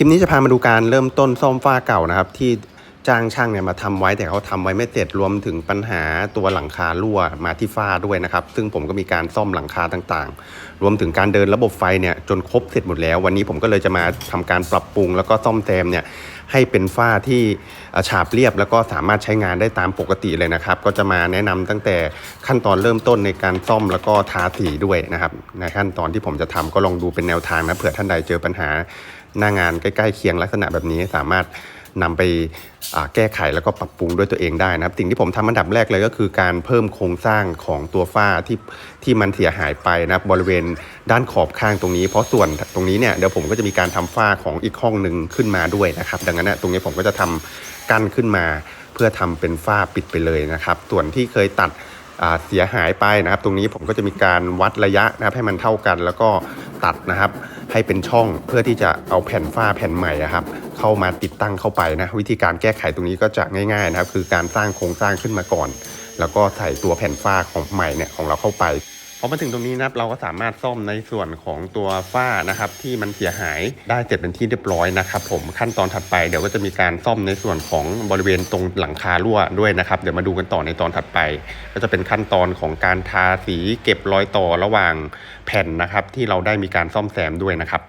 ลิปนี้จะพามาดูการเริ่มต้นซ่อมฝ้าเก่านะครับ ที่จ้างช่างเนี่ยมาทำไว้แต่เขาทำไว้ไม่เสร็จรวมถึงปัญหาตัวหลังคารั่วมาที่ฝ้าด้วยนะครับ ซึ่งผมก็มีการซ่อมหลังคาต่างๆ รวมถึงการเดินระบบไฟเนี่ยจนครบเสร็จหมดแล้ว วันนี้ผมก็เลยจะมาทำการปรับปรุง แล้วก็ซ่อมแซมเนี่ยให้เป็นฝ้าที่ฉาบเรียบ แล้วก็สามารถใช้งานได้ตามปกติเลยนะครับ ก็จะมาแนะนำตั้งแต่ขั้นตอนเริ่มต้นในการซ่อมแล้วก็ทาสีด้วยนะครับในขั้นตอนที่ผมจะทำก็ลองดูเป็นแนวทางนะเผื่อท่านใดเจอปัญหา หน้างานใกล้ๆเคียงลักษณะแบบนี้สามารถนำไปแก้ไขแล้วก็ปรับปรุงด้วยตัวเองได้นะครับ สิ่งที่ผมทำอันดับแรกเลยก็คือการเพิ่มโครงสร้างของตัวฝ้าที่ที่มันเสียหายไปนะครับบริเวณด้านขอบข้างตรงนี้ เพราะส่วนตรงนี้เนี่ยเดี๋ยวผมก็จะมีการทำฝ้าของอีกห้องหนึ่งขึ้นมาด้วยนะครับ ดังนั้นนยตรงนี้ผมก็จะทำกั้นขึ้นมา เพื่อทำเป็นฝ้าปิดไปเลยนะครับ ส่วนที่เคยตัดเสียหายไปนะครับ ตรงนี้ผมก็จะมีการวัดระยะนะครับให้มันเท่ากัน แล้วก็ ตัดนะครับ ให้เป็นช่องเพื่อที่จะเอาแผ่นฝ้าแผ่นใหม่ครับ เข้ามาติดตั้งเข้าไปนะ วิธีการแก้ไขตรงนี้ก็จะง่ายๆนะครับ คือการสร้างโครงสร้างขึ้นมาก่อน แล้วก็ใส่ตัวแผ่นฝ้าของใหม่เนี่ยของเราเข้าไป พอมาถึงตรงนี้นะครับเราก็สามารถซ่อมในส่วนของตัวฝ้านะครับที่มันเสียหายได้เสร็จเป็นที่เรียบร้อยนะครับผมขั้นตอนถัดไปเดี๋ยวก็จะมีการซ่อมในส่วนของบริเวณตรงหลังคารั่วด้วยนะครับ เดี๋ยวมาดูกันต่อในตอนถัดไป ก็จะเป็นขั้นตอนของการทาสีเก็บรอยต่อระหว่างแผ่นนะครับ ที่เราได้มีการซ่อมแซมด้วยนะครับ